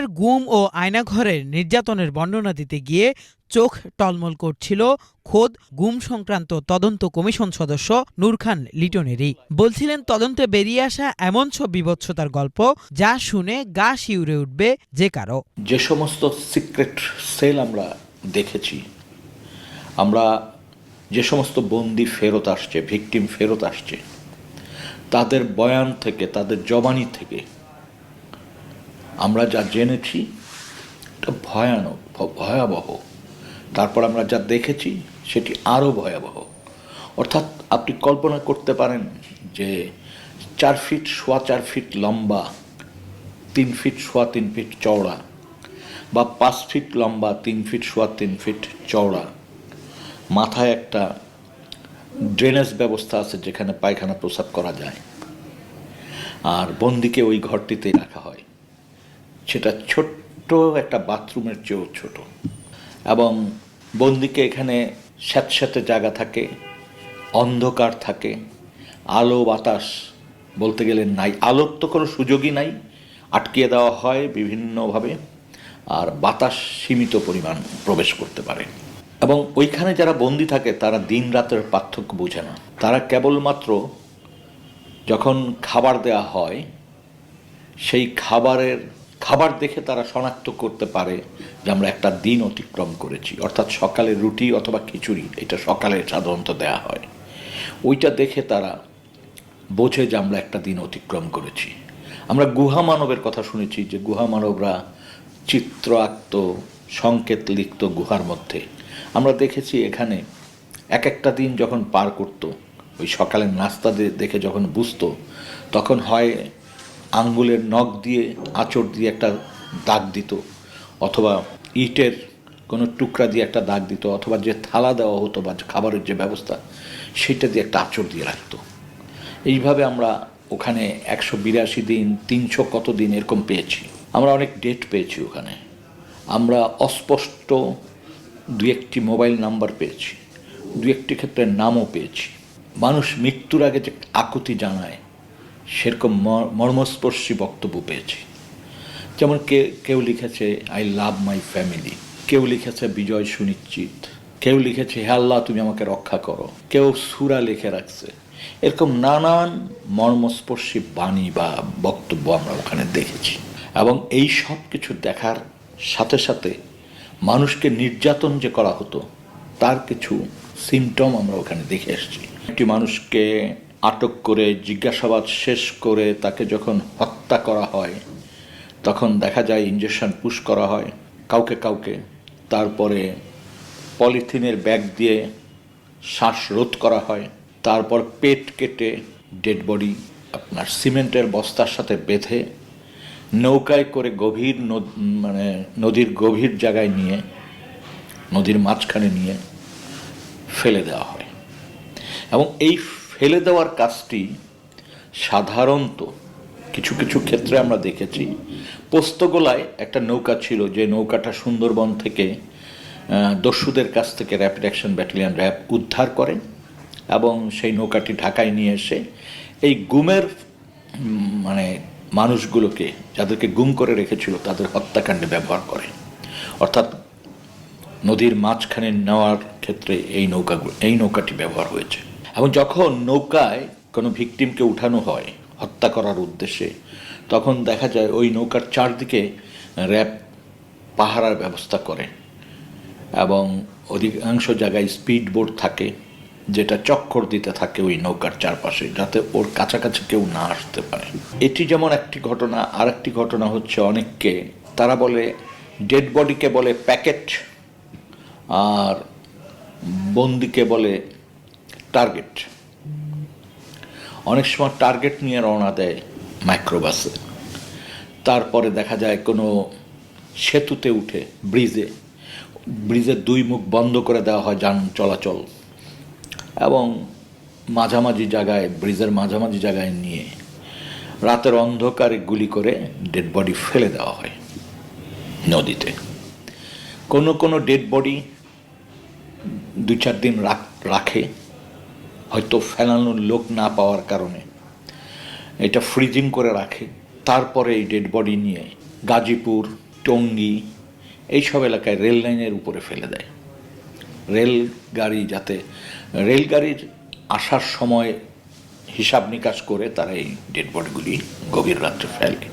পরিবারের গুম ও আয়নাঘরের নির্যাতনের বর্ণনা দিতে গিয়ে চোখ টলমল করছিল খোদ গুম সংক্রান্ত তদন্ত কমিশন সদস্য নূর খান লিটনেরই। বলছিলেন, তদন্তে বেরিয়ে আসা এমন সব বিভৎসতার গল্প যা শুনে গা শিউরে উঠবে যে কারও। যে সমস্ত সিক্রেট সেল আমরা দেখেছি, আমরা যে সমস্ত বন্দি ফেরত আসছে, ভিকটিম ফেরত আসছে, তাদের বয়ান থেকে, তাদের জবানি থেকে আমরা যা জেনেছি, এটা ভয়ানক, ভয়াবহ। তারপর আমরা যা দেখেছি, সেটি আরও ভয়াবহ। অর্থাৎ আপনি কল্পনা করতে পারেন যে চার ফিট সোয়া চার ফিট লম্বা, তিন ফিট সোয়া তিন ফিট চওড়া, বা পাঁচ ফিট লম্বা, তিন ফিট সোয়া তিন ফিট চওড়া। মাথায় একটা ড্রেনেজ ব্যবস্থা আছে যেখানে পায়খানা প্রসাব করা যায়। আর বন্দিকে ওই ঘরটিতে রাখা হয়। সেটা ছোট্ট একটা বাথরুমের চেয়েও ছোট। এবং বন্দিকে এখানে স্যাঁতস্যাঁতে জায়গা থাকে, অন্ধকার থাকে, আলো, বাতাস বলতে গেলে নাই। আলোর তো কোনো সুযোগই নাই। আটকিয়ে দেওয়া হয় বিভিন্নভাবে আর বাতাস সীমিত পরিমাণ প্রবেশ করতে পারে। এবং ওইখানে যারা বন্দি থাকে, তারা দিন রাতের পার্থক্য বোঝে না। তারা কেবলমাত্র যখন খাবার দেওয়া হয়, সেই খাবারের খাবার দেখে তারা শনাক্ত করতে পারে যে আমরা একটা দিন অতিক্রম করেছি। অর্থাৎ সকালে রুটি অথবা খিচুড়ি, এটা সকালে সাধারণত দেওয়া হয়। ওইটা দেখে তারা বোঝে যে আমরা একটা দিন অতিক্রম করেছি। আমরা গুহা মানবের কথা শুনেছি যে গুহা মানবরা চিত্র আঁকত সংকেত লিখত গুহার মধ্যে। আমরা দেখেছি এখানে এক একটা দিন যখন পার করত, ওই সকালের নাস্তা দেখে যখন বুঝতো, তখন হয় আঙ্গুলের নখ দিয়ে, আঁচড় দিয়ে একটা দাগ দিত, অথবা ইটের কোনো টুকরা দিয়ে একটা দাগ দিত, অথবা যে থালা দেওয়া হতো বা খাবারের যে ব্যবস্থা, সেটা দিয়ে একটা আঁচড় দিয়ে রাখতো। এইভাবে আমরা ওখানে একশো বিরাশি দিন, তিনশো কত দিন এরকম পেয়েছি। আমরা অনেক ডেট পেয়েছি ওখানে। আমরা অস্পষ্ট দু একটি মোবাইল নাম্বার পেয়েছি, দু একটি ক্ষেত্রে নামও পেয়েছি। মানুষ মৃত্যুর আগে যে আকুতি জানায় সেরকম মর- মর্মস্পর্শী বক্তব্য পেয়েছি। যেমন কে, কেউ লিখেছে আই লাভ মাই ফ্যামিলি কেউ লিখেছে, বিজয় সুনিশ্চিত. কেউ লিখেছে, হে আল্লাহ, তুমি আমাকে রক্ষা করো। কেউ সুরা লিখে রাখছে। এরকম নানান মর্মস্পর্শী বাণী বা বক্তব্য আমরা ওখানে দেখেছি। এবং এই সব কিছু দেখার সাথে সাথে মানুষকে নির্যাতন যে করা হতো, তার কিছু সিমটম আমরা ওখানে দেখে এসেছি। একটি মানুষকে আটক করে, জিজ্ঞাসাবাদ শেষ করে তাকে যখন হত্যা করা হয়, তখন দেখা যায় ইঞ্জেকশন পুশ করা হয়, কাউকে কাউকে। তারপরে পলিথিনের ব্যাগ দিয়ে শ্বাসরোধ করা হয়। তারপর পেট কেটে ডেড বডি আপনার সিমেন্টের বস্তার সাথে বেঁধে নৌকায় করে গভীর মানে নদীর গভীর জায়গায় নিয়ে, নদীর মাঝখানে নিয়ে ফেলে দেওয়া হয়। এবং এই ফেলে দেওয়ার কাজটি সাধারণত কিছু কিছু ক্ষেত্রে আমরা দেখেছি। পোস্তগোলায় একটা নৌকা ছিল, যে নৌকাটা সুন্দরবন থেকে দস্যুদের কাছ থেকে র্যাপিড অ্যাকশন ব্যাটালিয়ান র্যাব উদ্ধার করে এবং সেই নৌকাটি ঢাকায় নিয়ে এসে এই গুমের মানে মানুষগুলোকে যাদেরকে গুম করে রেখেছিল, তাদের হত্যাকাণ্ডে ব্যবহার করে। অর্থাৎ নদীর মাঝখানে নেওয়ার ক্ষেত্রে এই নৌকাগুলো এই নৌকাটি ব্যবহার হয়েছে। এবং যখন নৌকায় কোনো ভিকটিমকে উঠানো হয়, হত্যা করার উদ্দেশ্যে, তখন দেখা যায় ওই নৌকার চারদিকে র্যাব পাহারার ব্যবস্থা করে এবং অধিকাংশ জায়গায় স্পিড বোট থাকে যেটা চক্কর দিতে থাকে ওই নৌকার চারপাশে যাতে ওর কাছাকাছি কেউ না আসতে পারে। এটি যেমন একটি ঘটনা আর একটি ঘটনা হচ্ছে অনেককে, তারা বলে ডেড বডিকে বলে প্যাকেট, আর বন্দিকে বলে টার্গেট অনেক সময় টার্গেট নিয়ে রওনা দেয় মাইক্রোবাসে তারপরে দেখা যায় কোনো সেতুতে উঠে ব্রিজে ব্রিজের দুই মুখ বন্ধ করে দেওয়া হয় যান চলাচল। এবং মাঝামাঝি জায়গায় ব্রিজের মাঝামাঝি জায়গায় নিয়ে রাতের অন্ধকারে গুলি করে ডেড বডি ফেলে দেওয়া হয় নদীতে। কোনো কোনো ডেড বডি দু চার দিন রাখ- হয়তো ফেলানোর লোক না পাওয়ার কারণে। এটা ফ্রিজিং করে রাখে। তারপরে এই ডেড বডি নিয়ে গাজীপুর, টঙ্গী এইসব এলাকায় রেল লাইনের উপরে ফেলে দেয়। রেল গাড়ি যাতে রেলগাড়ির আসার সময় হিসাব নিকাশ করে তারা এই ডেড বডিগুলি গভীর রাত্রে ফেলে।